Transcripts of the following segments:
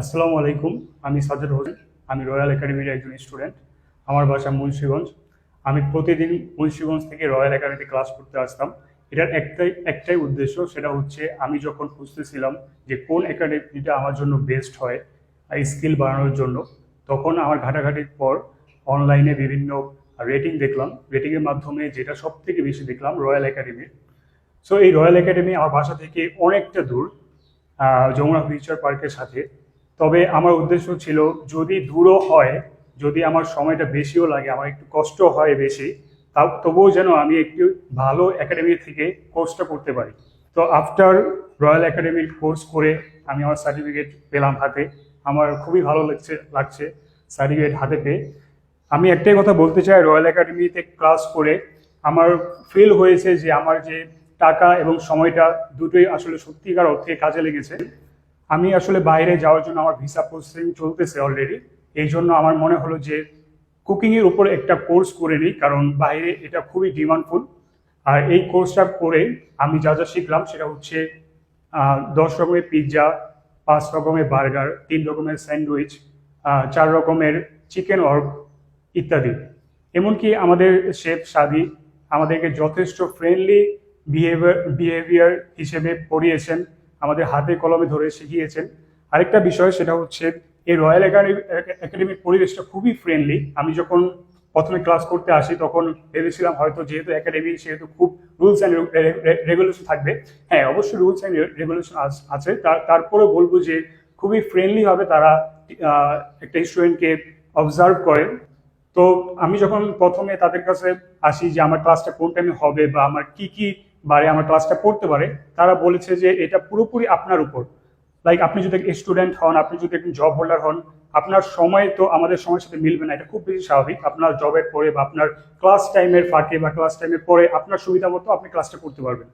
আসসালামু আলাইকুম, আমি সাজ্জাদ হোসেন, আমি রয়্যাল একাডেমির একজন স্টুডেন্ট। আমার বাসা মুন্সিগঞ্জ। আমি প্রতিদিন মুন্সিগঞ্জ থেকে রয়্যাল একাডেমিতে ক্লাস করতে আসতাম। এটার একটাই একটাই উদ্দেশ্য, সেটা হচ্ছে আমি যখন খুঁজতেছিলাম যে কোন একাডেমিটা আমার জন্য বেস্ট হয় স্কিল বাড়ানোর জন্য, তখন আমার ঘাটাঘাটির পর অনলাইনে বিভিন্ন রেটিং দেখলাম। রেটিংয়ের মাধ্যমে যেটা সব থেকে বেশি দেখলাম, রয়্যাল একাডেমির। সো এই রয়্যাল একাডেমি আমার বাসা থেকে অনেকটা দূর যমুনা ফিউচার পার্কের সাথে। তবে আমার উদ্দেশ্য ছিল, যদি দূরও হয়, যদি আমার সময়টা বেশিও লাগে, আমার একটু কষ্ট হয় বেশি, তাও তবুও যেন আমি একটু ভালো একাডেমি থেকে কোর্সটা করতে পারি। তো আফটার রয়্যাল একাডেমির কোর্স করে আমি আমার সার্টিফিকেট পেলাম হাতে। আমার খুবই ভালো লাগছে লাগছে সার্টিফিকেট হাতে পেয়ে। আমি একটাই কথা বলতে চাই রয়্যাল একাডেমিতে ক্লাস করে আমার ফিল হয়েছে যে আমার যে টাকা এবং সময়টা দুটোই আসলে সত্যিকার অর্থে কাজে লেগেছে। আমি আসলে বাইরে যাওয়ার জন্য আমার ভিসা প্রসেসিং চলতেছে অলরেডি এই জন্য আমার মনে হলো যে কুকিংয়ের উপর একটা কোর্স করে নিই, কারণ বাইরে এটা খুবই ডিমান্ডফুল আর এই কোর্সটা করে আমি যা যা শিখলাম সেটা হচ্ছে দশ রকমের পিৎজা পাঁচ রকমের বার্গার তিন রকমের স্যান্ডউইচ চার রকমের চিকেন অর্গ ইত্যাদি। এমনকি আমাদের শেফ সাদি আমাদেরকে যথেষ্ট ফ্রেন্ডলি বিহেভিয়ার বিহেভিয়ার হিসেবে পড়িয়েছেন। আমাদের হাতে কলমে ধরে শিখিয়েছেন। আরেকটা বিষয় সেটা হচ্ছে, এই রয়্যাল একাডেমি একাডেমির পরিবেশটা খুবই ফ্রেন্ডলি আমি যখন প্রথমে ক্লাস করতে আসি, তখন ভেবেছিলাম হয়তো যেহেতু একাডেমি সেহেতু খুব রুলস অ্যান্ড রেগুলেশন থাকবে। হ্যাঁ অবশ্যই রুলস অ্যান্ড রেগুলেশন আছে। তার তারপরে বলব যে, খুবই ফ্রেন্ডলি ভাবে তারা একটা স্টুডেন্টকে অবজার্ভ করেন। তো আমি যখন প্রথমে তাদের কাছে আসি যে, আমার ক্লাসটা কোন টাইমে হবে বা আমার কি কি বারে আমার ক্লাসটা পড়তে পারে, তারা বলেছে যে এটা পুরোপুরি আপনার উপর। লাইক আপনি যদি স্টুডেন্ট হন, আপনি যদি একজন জব হোল্ডার হন, আপনার সময় তো আমাদের সময়ের সাথে মিলবে না, এটা খুব বেশি স্বাভাবিক। আপনার জবের পরে বা আপনার ক্লাস টাইমের ফাঁকে বা ক্লাস টাইমের পরে আপনার সুবিধা মতো আপনি ক্লাসটা করতে পারবেন।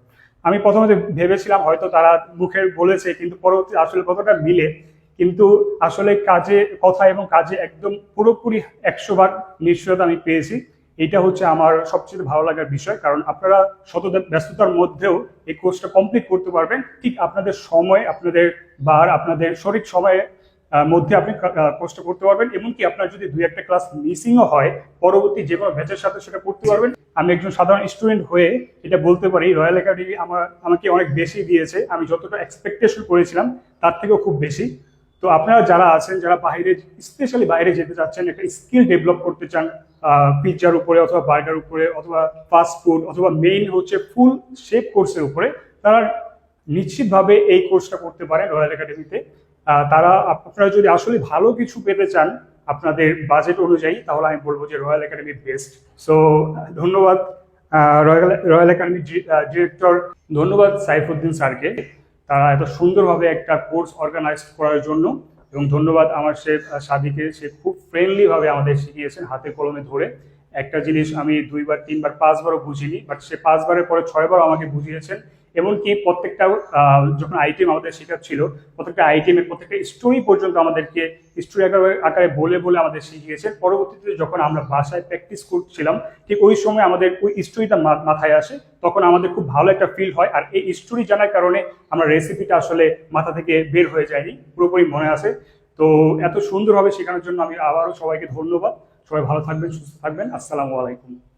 আমি প্রথমে ভেবেছিলাম, হয়তো তারা মুখে বলেছে, কিন্তু পরবর্তী আসলে কতটা মিলে, কিন্তু আসলে কাজে, কথা এবং কাজে একদম পুরোপুরি একশো ভাগ নিশ্চয়তা আমি পেয়েছি। এটা হচ্ছে আমার সবচেয়ে ভালো লাগার বিষয়, কারণ আপনারা শত ব্যস্ততার মধ্যেও এই কোর্সটা কমপ্লিট করতে পারবেন। ঠিক আপনাদের সময়, আপনাদের বার, আপনাদের সঠিক সময়ে মধ্যে আপনি কোর্সটা করতে পারবেন। এমনকি আপনার যদি দুই একটা ক্লাস মিসিংও হয়, পরবর্তী যে কোনো ব্যাচের সাথে সেটা করতে পারবেন। আমি একজন সাধারণ স্টুডেন্ট হয়ে এটা বলতে পারি রয়্যাল একাডেমি আমার, আমাকে অনেক বেশি দিয়েছে। আমি যতটা এক্সপেকটেশন করেছিলাম, তার থেকেও খুব বেশি। তো আপনারা যারা আছেন, যারা বাইরে স্পেশালি বাইরে যেতে চাচ্ছেন, একটা স্কিল ডেভেলপ করতে চান পিৎজার উপরে অথবা বার্গার উপরে অথবা ফাস্ট ফুড অথবা মেইন হচ্ছে ফুল শেপ কোর্সের উপরে তারা নিশ্চিতভাবে এই কোর্সটা করতে পারেন রয়্যাল একাডেমিতে তারা আপ- আপনারা যদি আসলে ভালো কিছু পেতে চান আপনাদের বাজেট অনুযায়ী, তাহলে আমি বলব যে রয়্যাল একাডেমি বেস্ট সো ধন্যবাদ রয়্যাল রয়্যাল একাডেমির ডিরেক্টর ধন্যবাদ সাইফুদ্দিন স্যারকে। তারা এত সুন্দরভাবে একটা কোর্স অর্গানাইজ করার জন্য। এবং ধন্যবাদ আমার সে সাদিকে। সে খুব ফ্রেন্ডলিভাবে আমাদের শিখিয়েছেন হাতে কলমে ধরে। একটা জিনিস আমি দুইবার, তিনবার, পাঁচবারও বুঝিনি বাট সে পাঁচবারের পরে ছয়বার আমাকে বুঝিয়েছেন। এমনকি প্রত্যেকটা যখন আইটেম আমাদের শেখাচ্ছিল প্রত্যেকটা আইটেমের প্রত্যেকটা স্টোরি পর্যন্ত আমাদেরকে স্টোরি আকারে আকারে বলে বলে আমাদের শিখিয়েছেন। পরবর্তীতে যখন আমরা বাসায় প্র্যাকটিস করছিলাম, ঠিক ওই সময় আমাদের ওই স্টোরিটা মাথায় আসে, তখন আমাদের খুব ভালো একটা ফিল হয়। আর এই স্টোরি জানার কারণে আমরা রেসিপিটা আসলে মাথা থেকে বের হয়ে যায়নি, পুরোপুরি মনে আসে তো এত সুন্দরভাবে শেখানোর জন্য আমি আবারও সবাইকে ধন্যবাদ। সবাই ভালো থাকবেন, সুস্থ থাকবেন। আসসালামু আলাইকুম।